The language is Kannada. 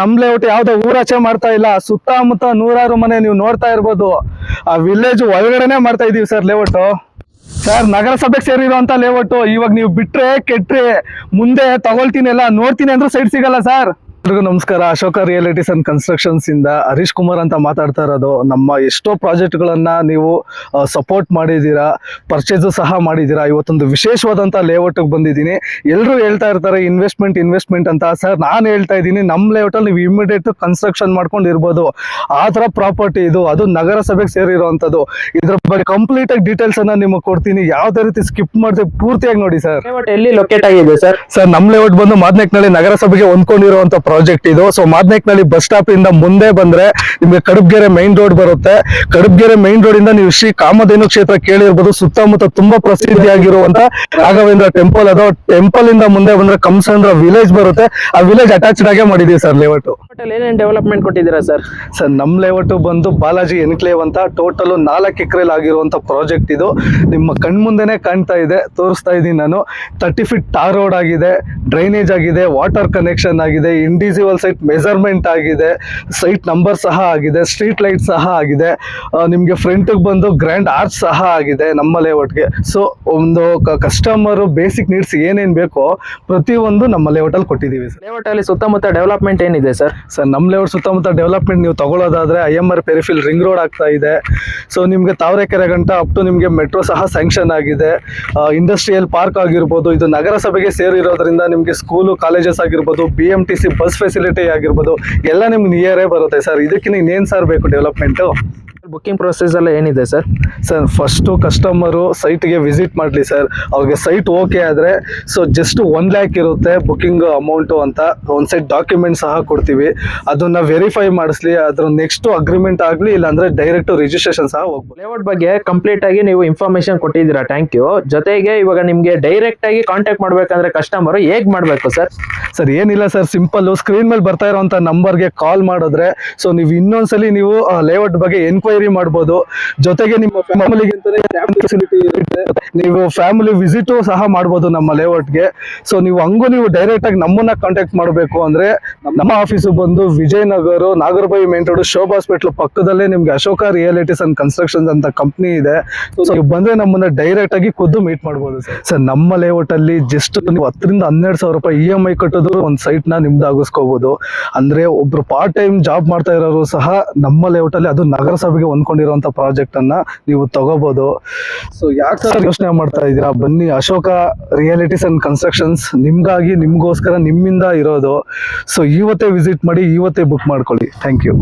ನಮ್ ಲೇಔಟ್ ಯಾವ್ದೋ ಊರಾಚೆ ಮಾಡ್ತಾ ಇಲ್ಲ. ಸುತ್ತಮುತ್ತ ನೂರಾರು ಮನೆ ನೀವು ನೋಡ್ತಾ ಇರ್ಬೋದು. ಆ ವಿಲೇಜ್ ಒಳಗಡೆನೆ ಮಾಡ್ತಾ ಇದೀವಿ ಸರ್ ಲೇಔಟ್ ಸರ್ ನಗರಸಭೆಗೆ ಸೇರಿರುವಂತ ಲೇಔಟ್ ಇವಾಗ ನೀವು ಬಿಟ್ರೆ, ಕೆಟ್ರೆ, ಮುಂದೆ ತಗೊಳ್ತೀನಿ ಎಲ್ಲ ನೋಡ್ತೀನಿ ಅಂದ್ರೂ ಸೈಡ್ ಸಿಗಲ್ಲ ಸರ್ ಎಲ್ರಿಗೂ ನಮಸ್ಕಾರ. ಅಶೋಕ ರಿಯಾಲಿಟೀಸ್ ಅಂಡ್ ಕನ್ಸ್ಟ್ರಕ್ಷನ್ಸ್ ಇಂದ ಹರೀಶ್ ಕುಮಾರ್ ಅಂತ ಮಾತಾಡ್ತಾ ಇರೋದು. ನಮ್ಮ ಎಷ್ಟೋ ಪ್ರಾಜೆಕ್ಟ್ಗಳನ್ನ ನೀವು ಸಪೋರ್ಟ್ ಮಾಡಿದ್ದೀರಾ ಪರ್ಚೇಸು ಸಹ ಮಾಡಿದ್ದೀರಾ. ಇವತ್ತೊಂದು ವಿಶೇಷವಾದಂಥ ಲೇಔಟ್ಗೆ ಬಂದಿದ್ದೀನಿ. ಎಲ್ಲರೂ ಹೇಳ್ತಾ ಇರ್ತಾರೆ ಇನ್ವೆಸ್ಟ್ಮೆಂಟ್ ಇನ್ವೆಸ್ಟ್ಮೆಂಟ್ ಅಂತ. ಸರ್ ನಾನು ಹೇಳ್ತಾ ಇದ್ದೀನಿ ನಮ್ಮ ಲೇಔಟಲ್ಲಿ ನೀವು ಇಮಿಡಿಯೇಟ್ ಕನ್ಸ್ಟ್ರಕ್ಷನ್ ಮಾಡ್ಕೊಂಡು ಇರ್ಬೋದು. ಆ ಥರ ಪ್ರಾಪರ್ಟಿ ಇದು. ಅದು ನಗರಸಭೆಗೆ ಸೇರಿರುವಂಥದ್ದು. ಇದ್ರ ಬಗ್ಗೆ ಕಂಪ್ಲೀಟ್ ಆಗಿ ಡೀಟೇಲ್ಸ್ ಅನ್ನ ನಿಮಗೆ ಕೊಡ್ತೀನಿ. ಯಾವುದೇ ರೀತಿ ಸ್ಕಿಪ್ ಮಾಡದೆ ಪೂರ್ತಿಯಾಗಿ ನೋಡಿ ಸರ್ ಲೇಔಟ್ ಎಲ್ಲಿ ಲೊಕೇಟ್ ಆಗಿದೆ ಸರ್ ಸರ್ ನಮ್ ಲೇಔಟ್ ಬಂದು ಮಾದನೆಕ್ನಲ್ಲಿ ನಗರಸಭೆಗೆ ಹೊಂದ್ಕೊಂಡಿರುವಂತ ಪ್ರಾಜೆಕ್ಟ್ ಇದು. ಸೊ ಮಾದನೇಕ್ನಳ್ಳಿ ಬಸ್ ಸ್ಟಾಪ್ ಇಂದ ಮುಂದೆ ಬಂದ್ರೆ ನಿಮ್ಗೆ ಕಡುಬ್ಗೆರೆ ಮೈನ್ ರೋಡ್ ಬರುತ್ತೆ. ಕಡುಬ್ಗೆರೆ ಮೈನ್ ರೋಡ್ ಇಂದ ನೀವು ಶ್ರೀ ಕಾಮಧೇನು ಕ್ಷೇತ್ರ ಕೇಳಿರ್ಬೋದು. ಸುತ್ತಮುತ್ತ ತುಂಬಾ ಪ್ರಸಿದ್ಧಿಯಾಗಿರುವಂತ ರಾಘವೇಂದ್ರ ಟೆಂಪಲ್ ಅದು ಟೆಂಪಲ್ ಇಂದ ಮುಂದೆ ಬಂದ್ರೆ ಕಂಸಂದ್ರ ವಿಲೇಜ್ ಬರುತ್ತೆ. ಆ ವಿಲೇಜ್ ಅಟ್ಯಾಚ್ಡ್ ಆಗೇ ಮಾಡಿದೀವಿ ಸರ್ ಲೇಔಟ್. ಏನೇನ್ ಡೆವಲಪ್ಮೆಂಟ್ ಕೊಟ್ಟಿದ್ದೀರಾ ಸರ್ ಸರ್ ನಮ್ಮ ಲೇಔಟು ಬಂದು ಬಾಲಾಜಿ ಎನ್ಕ್ಲೇವ್ ಅಂತ ಟೋಟಲು ನಾಲ್ಕು ಎಕ್ರೆಲ್ ಆಗಿರುವಂಥ ಪ್ರಾಜೆಕ್ಟ್ ಇದು. ನಿಮ್ಮ ಕಣ್ಮುಂದೆನೆ ಕಾಣ್ತಾ ಇದೆ ತೋರಿಸ್ತಾ ಇದ್ದೀನಿ ನಾನು. ತರ್ಟಿ ಫೀಟ್ ಟಾರ್ ರೋಡ್ ಆಗಿದೆ ಡ್ರೈನೇಜ್ ಆಗಿದೆ ವಾಟರ್ ಕನೆಕ್ಷನ್ ಆಗಿದೆ ಇಂಡಿವಿಜುವಲ್ ಸೈಟ್ ಮೆಜರ್ಮೆಂಟ್ ಆಗಿದೆ ಸೈಟ್ ನಂಬರ್ ಸಹ ಆಗಿದೆ ಸ್ಟ್ರೀಟ್ ಲೈಟ್ ಸಹ ಆಗಿದೆ. ನಿಮಗೆ ಫ್ರಂಟಿಗೆ ಫ್ರಂಟ್ ಬಂದು ಗ್ರ್ಯಾಂಡ್ ಆರ್ಚ್ ಸಹ ಆಗಿದೆ ನಮ್ಮ ಲೇಔಟ್ಗೆ ಸೊ ಒಂದು ಕಸ್ಟಮರು ಬೇಸಿಕ್ ನೀಡ್ಸ್ ಏನೇನು ಬೇಕೋ ಪ್ರತಿಯೊಂದು ನಮ್ಮ ಲೇಔಟಲ್ಲಿ ಕೊಟ್ಟಿದ್ದೀವಿ ಸರ್ ಲೇಔಟ್ ಅಲ್ಲಿ ಸುತ್ತಮುತ್ತ ಡೆವಲಪ್ಮೆಂಟ್ ಏನಿದೆ ಸರ್ ಸರ್ ನಮ್ಮ ಲೆವೆಲ್ ಸುತ್ತಮುತ್ತ ಡೆವಲಪ್ಮೆಂಟ್ ನೀವು ತಗೊಳ್ಳೋದಾದ್ರೆ I M R peripheral ring road ಆಗ್ತಾ ಇದೆ. ಸೊ ನಿಮಗೆ ತಾವರೆಕೆರೆ ಗಂಟ ಅಪ್ ಟು ನಿಮಗೆ ಮೆಟ್ರೋ ಸಹ ಸ್ಯಾಂಕ್ಷನ್ ಆಗಿದೆ. ಇಂಡಸ್ಟ್ರಿಯಲ್ ಪಾರ್ಕ್ ಆಗಿರ್ಬೋದು, ಇದು ನಗರಸಭೆಗೆ ಸೇರಿರೋದ್ರಿಂದ ನಿಮಗೆ ಸ್ಕೂಲು ಕಾಲೇಜಸ್ ಆಗಿರ್ಬೋದು B M T C bus facility ಆಗಿರ್ಬೋದು, ಎಲ್ಲ ನಿಮ್ಗೆ ನಿಯರೇ ಬರುತ್ತೆ. ಸರ್ ಇದಕ್ಕಿಂತ ಏನು ಸರ್ ಬೇಕು ಡೆವಲಪ್ಮೆಂಟು ಬುಕ್ಕಿಂಗ್ ಪ್ರೊಸೆಸ್ ಎಲ್ಲ ಏನಿದೆ ಸರ್? ಸರ್ ಫಸ್ಟು ಕಸ್ಟಮರು ಸೈಟ್ಗೆ ವಿಸಿಟ್ ಮಾಡಲಿ ಸರ್. ಅವ್ರಿಗೆ ಸೈಟ್ ಓಕೆ ಆದರೆ ಸೊ ಜಸ್ಟ್ ಒನ್ ಲ್ಯಾಕ್ ಇರುತ್ತೆ ಬುಕ್ಕಿಂಗ್ ಅಮೌಂಟು ಅಂತ. ಒಂದು ಸೈಟ್ ಡಾಕ್ಯುಮೆಂಟ್ ಸಹ ಕೊಡ್ತೀವಿ. ಅದನ್ನು ವೆರಿಫೈ ಮಾಡಿಸ್ಲಿ ಅದ್ರ ನೆಕ್ಸ್ಟು ಅಗ್ರಿಮೆಂಟ್ ಆಗಲಿ ಇಲ್ಲಾಂದರೆ ಡೈರೆಕ್ಟು ರಿಜಿಸ್ಟ್ರೇಷನ್ ಸಹ ಹೋಗ್ಬೋದು. ಲೇಔಟ್ ಬಗ್ಗೆ ಕಂಪ್ಲೀಟಾಗಿ ನೀವು ಇನ್ಫಾರ್ಮೇಷನ್ ಕೊಟ್ಟಿದ್ದೀರಾ ಥ್ಯಾಂಕ್ ಯು ಜೊತೆಗೆ ಇವಾಗ ನಿಮಗೆ ಡೈರೆಕ್ಟಾಗಿ ಕಾಂಟ್ಯಾಕ್ಟ್ ಮಾಡಬೇಕಂದ್ರೆ ಕಸ್ಟಮರು ಹೇಗೆ ಮಾಡಬೇಕು ಸರ್? ಸರ್ ಏನಿಲ್ಲ ಸರ್ ಸಿಂಪಲ್ ಸ್ಕ್ರೀನ್ ಮೇಲೆ ಬರ್ತಾ ಇರೋಂಥ ನಂಬರ್ಗೆ ಕಾಲ್ ಮಾಡಿದ್ರೆ ಸೊ ನೀವು ಇನ್ನೊಂದ್ಸಲಿ ನೀವು ಲೇಔಟ್ ಬಗ್ಗೆ ಎನ್ಕ್ವೈರಿ ಮಾಡ್ಬೋದು. ಜೊತೆಗೆ ನಿಮ್ಮ ಫ್ಯಾಮಿಲಿಗೆ ನೀವು ಫ್ಯಾಮಿಲಿ ವಿಸಿಟು ಸಹ ಮಾಡ್ಬೋದು ನಮ್ಮ ಲೇಔಟ್ಗೆ ಸೊ ನೀವು ಹಂಗೂ ನೀವು ಡೈರೆಕ್ಟ್ ಆಗಿ ನಮ್ಮನ್ನ ಕಾಂಟ್ಯಾಕ್ಟ್ ಮಾಡಬೇಕು ಅಂದ್ರೆ ನಮ್ಮ ಆಫೀಸು ಬಂದು Vijayanagara Nagarbhavi main road Shobha hospital ಪಕ್ಕದಲ್ಲೇ ನಿಮ್ಗೆ ಅಶೋಕ ರಿಯಾಲಿಟೀಸ್ ಅಂಡ್ ಕನ್ಸ್ಟ್ರಕ್ಷನ್ಸ್ ಅಂತ ಕಂಪ್ನಿ ಇದೆ. ಸೊ ನೀವು ಬಂದ್ರೆ ನಮ್ಮನ್ನ ಡೈರೆಕ್ಟ್ ಆಗಿ ಖುದ್ದು ಮೀಟ್ ಮಾಡ್ಬೋದು ಸರ್. ಸರ್ ನಮ್ಮ ಲೇಔಟ್ ಅಲ್ಲಿ ಜಸ್ಟ್ ನೀವು ಹತ್ತರಿಂದ ಹನ್ನೆರಡು ಸಾವಿರ ರೂಪಾಯಿ ಇ ಎಂ ಐ ಕಟ್ಟಿದ್ರು ಒಂದು ಸೈಟ್ನ ನಿಮ್ದಾಗಿಸ್ಕೋಬಹುದು ಅಂದ್ರೆ ಒಬ್ರು ಪಾರ್ಟ್ ಟೈಮ್ ಜಾಬ್ ಮಾಡ್ತಾ ಇರೋರು ಸಹ ನಮ್ಮ ಲೇಔಟ್ ಅಲ್ಲಿ, ಅದು ನಗರಸಭೆಗೆ ಹೊಂದ್ಕೊಂಡಿರುವಂತ ಪ್ರಾಜೆಕ್ಟ್ ಅನ್ನ ನೀವು ತಗೋಬಹುದು ಸೊ ಯಾಕೆ ಯೋಚನೆ ಮಾಡ್ತಾ ಇದ್ದೀರಾ? ಬನ್ನಿ, ಅಶೋಕ ರಿಯಾಲಿಟೀಸ್ ಅಂಡ್ ಕನ್ಸ್ಟ್ರಕ್ಷನ್ಸ್ ನಿಮಗಾಗಿ, ನಿಮಗೋಸ್ಕರ ನಿಮ್ಮಿಂದ ಇರೋದು. ಸೊ ಇವತ್ತೇ ವಿಸಿಟ್ ಮಾಡಿ, ಇವತ್ತೇ ಬುಕ್ ಮಾಡ್ಕೊಳ್ಳಿ. Thank you